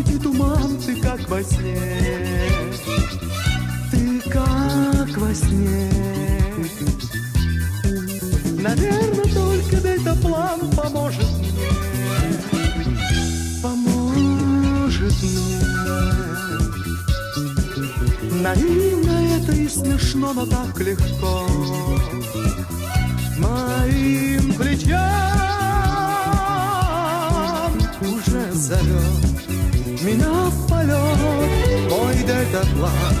памяти туман, ты как во сне. Ты как во сне. Наверное, только дельтаплан поможет. Мне Поможет мне. Наивно это и смешно, но так легко. Моим плечам уже зовет Меня в полет Мой дельтаплан,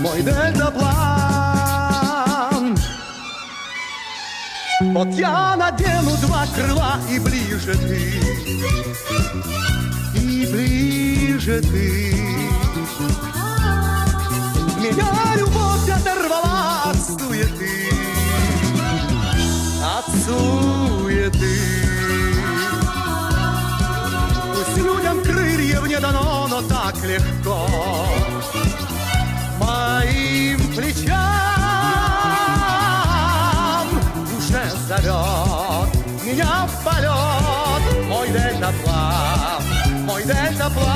мой дельтаплан Вот я надену два крыла и ближе ты. И ближе ты. Меня любовь так легко. Моим плечам уже зовет меня в полет. Мой дельтаплан, мой дельтаплан,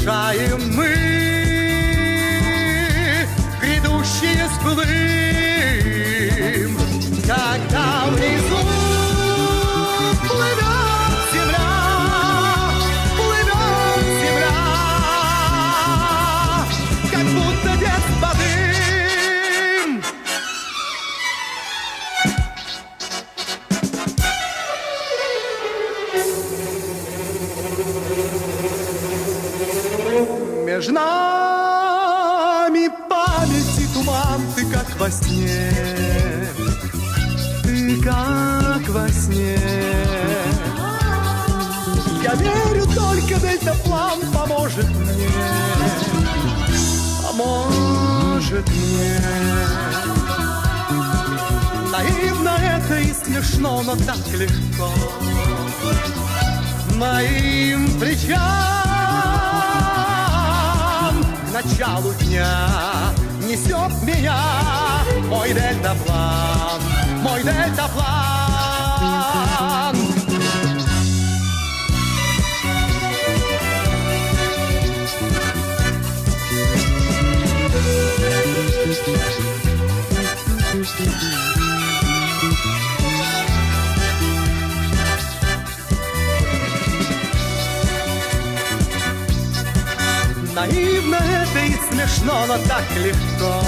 Сближаем мы грядущие сплым, Между нами памяти туман, ты как во сне, ты как во сне. Я верю, только дельтаплан поможет мне, поможет мне. Наивно это и смешно, но так легко моим плечам началу дня несет меня мой дельтаплан, мой дельтаплан. Наивно это и смешно, но так легко